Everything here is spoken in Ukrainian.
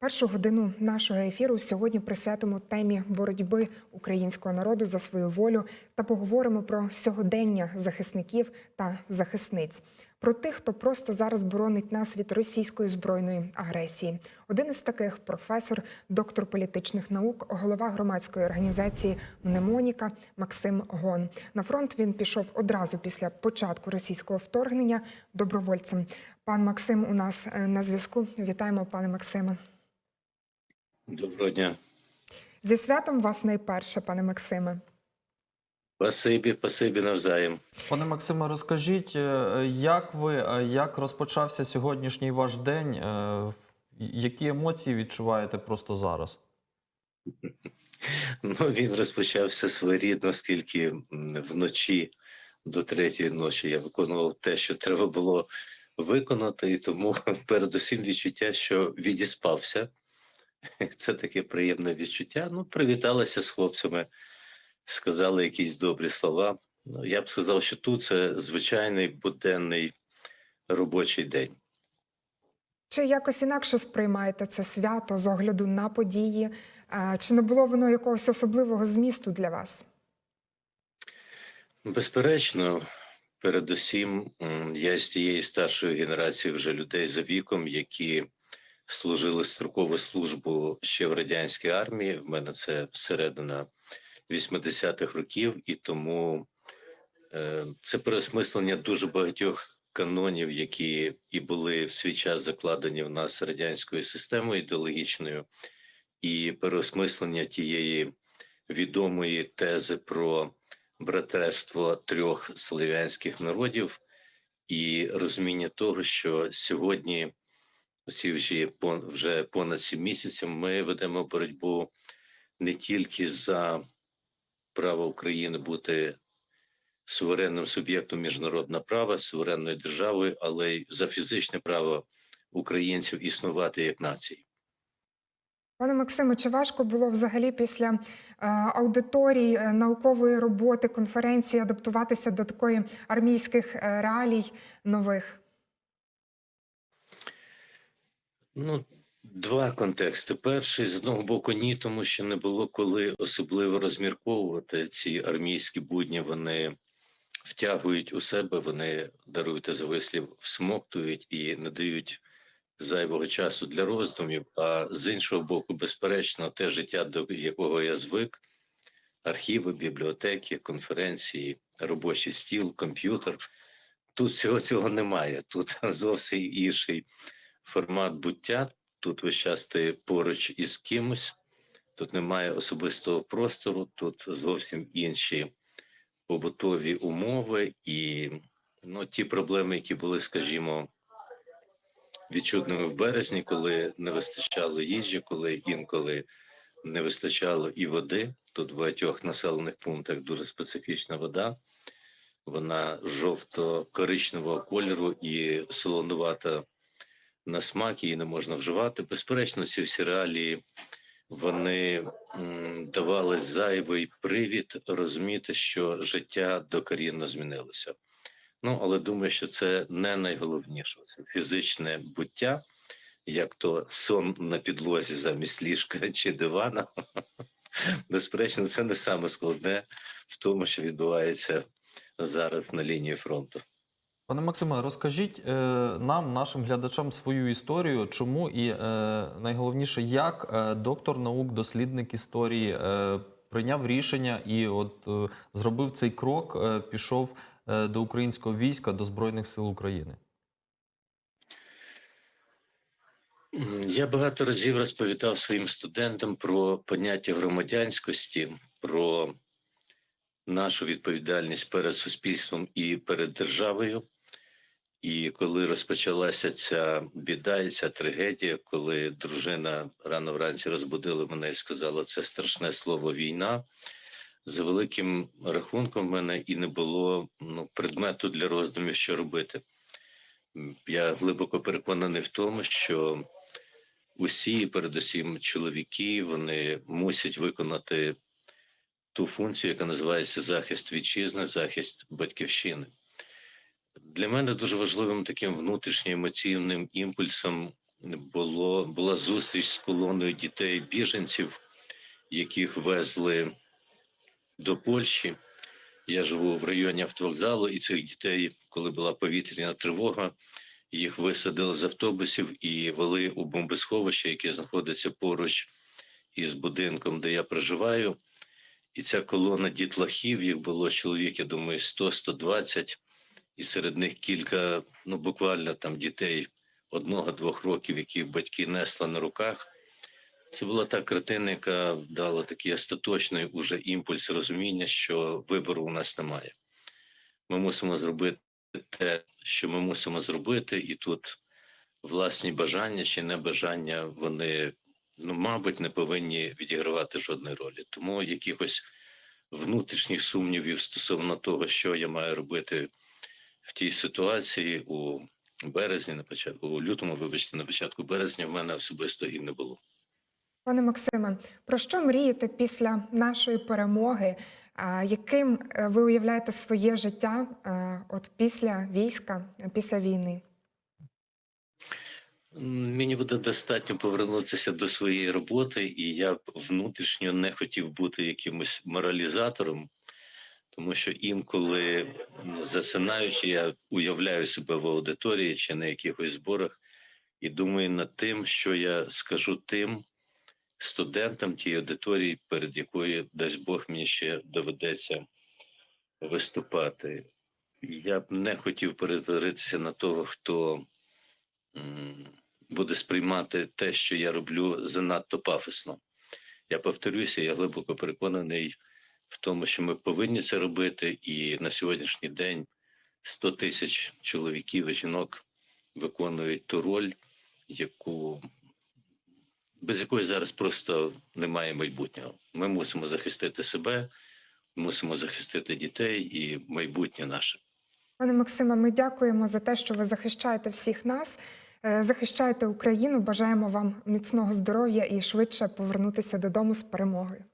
Першу годину нашого ефіру сьогодні присвятимо темі боротьби українського народу за свою волю та поговоримо про сьогодення захисників та захисниць, про тих, хто просто зараз боронить нас від російської збройної агресії. Один із таких професор, доктор політичних наук, голова громадської організації Мнемоніка Максим Гон. На фронт він пішов одразу після початку російського вторгнення добровольцем. Пан Максим у нас е, на зв'язку. Вітаємо, пане Максиме. Доброго дня. Зі святом вас найперше, пане Максиме. Спасибі, спасибі навзаєм. Пане Максиме, розкажіть, е, як ви е, як розпочався сьогоднішній ваш день? Е, Які емоції відчуваєте просто зараз? Ну, він розпочався своєрідно, оскільки вночі до третьої ночі я виконував те, що треба було виконати, і тому передусім відчуття, що відіспався. Це таке приємне відчуття. Ну, привіталися з хлопцями, сказали якісь добрі слова. Ну, я б сказав, що тут це звичайний буденний робочий день. Чи якось інакше сприймаєте це свято з огляду на події? Чи не було воно якогось особливого змісту для вас? Безперечно, передусім, я з тієї старшої генерації вже людей за віком, які служили строкову службу ще в радянській армії. В мене це середина 80-х років, і тому е, це переосмислення дуже багатьох канонів, які і були в свій час закладені в нас радянською системою ідеологічною, і переосмислення тієї відомої тези про братерство трьох слов'янських народів і розуміння того, що сьогодні, оці вже, вже понад сім місяців, ми ведемо боротьбу не тільки за право України бути суверенним суб'єктом міжнародного права, суверенною державою, але й за фізичне право українців існувати як нації. Пане Максиме, чи важко було взагалі після е, аудиторії, е, наукової роботи, конференції адаптуватися до такої армійських е, реалій нових? Ну, два контексти. Перший з одного боку, ні, тому що не було коли особливо розмірковувати ці армійські будні. Вони втягують у себе, вони даруйте за вислів, всмоктують і не дають зайвого часу для роздумів. А з іншого боку, безперечно, те життя, до якого я звик: архіви, бібліотеки, конференції, робочий стіл, комп'ютер. Тут всього цього немає. Тут зовсім інший формат буття. Тут весь час ти поруч із кимось, тут немає особистого простору, тут зовсім інші побутові умови і ну, ті проблеми, які були, скажімо, відчутними в березні, коли не вистачало їжі, коли інколи не вистачало і води. Тут в багатьох населених пунктах дуже специфічна вода. Вона жовто-коричневого кольору і солонувата на смак, її не можна вживати. Безперечно, ці всі реалії вони давали зайвий привід розуміти, що життя докорінно змінилося. Ну, але думаю, що це не найголовніше. Це фізичне буття, як то сон на підлозі замість ліжка чи дивана. Безперечно, це не саме складне в тому, що відбувається зараз на лінії фронту. Пане Максиме, розкажіть е, нам, нашим глядачам, свою історію, чому і е, найголовніше, як е, доктор наук, дослідник історії прийняв рішення і от зробив цей крок, пішов до українського війська, до Збройних сил України. Я багато разів розповідав своїм студентам про поняття громадянськості, про нашу відповідальність перед суспільством і перед державою. І коли розпочалася ця біда і ця трагедія, коли дружина рано вранці розбудила мене і сказала, це страшне слово війна. За великим рахунком в мене і не було ну, предмету для роздумів, що робити. Я глибоко переконаний в тому, що усі, передусім чоловіки, вони мусять виконати ту функцію, яка називається захист вітчизни, захист батьківщини. Для мене дуже важливим таким внутрішньоемоційним імпульсом було, була зустріч з колоною дітей біженців, яких везли до Польщі. Я живу в районі автовокзалу, і цих дітей, коли була повітряна тривога, їх висадили з автобусів і вели у бомбосховище, яке знаходиться поруч із будинком, де я проживаю. І ця колона дітлахів, їх було чоловік, я думаю, 100-120, і серед них кілька, ну буквально там дітей одного-двох років, яких батьки несли на руках. Це була та картина, яка дала такий остаточний уже імпульс розуміння, що вибору у нас немає. Ми мусимо зробити те, що ми мусимо зробити, і тут власні бажання чи небажання, вони, ну, мабуть, не повинні відігравати жодної ролі. Тому якихось внутрішніх сумнівів стосовно того, що я маю робити в тій ситуації у березні, на початку, у лютому, вибачте, на початку березня, в мене особисто і не було. Пане Максиме, про що мрієте після нашої перемоги? Яким е, ви уявляєте своє життя е, от після війська, після війни? Мені буде достатньо повернутися до своєї роботи, і я внутрішньо не хотів бути якимось моралізатором, тому що інколи засинаючи, я уявляю себе в аудиторії чи на якихось зборах і думаю над тим, що я скажу тим студентам тієї аудиторії, перед якою дасть Бог мені ще доведеться виступати. Я б не хотів перетворитися на того, хто буде сприймати те, що я роблю, занадто пафосно. Я повторюся, я глибоко переконаний в тому, що ми повинні це робити, і на сьогоднішній день 100 тисяч чоловіків і жінок виконують ту роль, яку без якої зараз просто немає майбутнього. Ми мусимо захистити себе, мусимо захистити дітей і майбутнє наше. Пане Максиме, ми дякуємо за те, що ви захищаєте всіх нас, е, захищаєте Україну. Бажаємо вам міцного здоров'я і швидше повернутися додому з перемогою.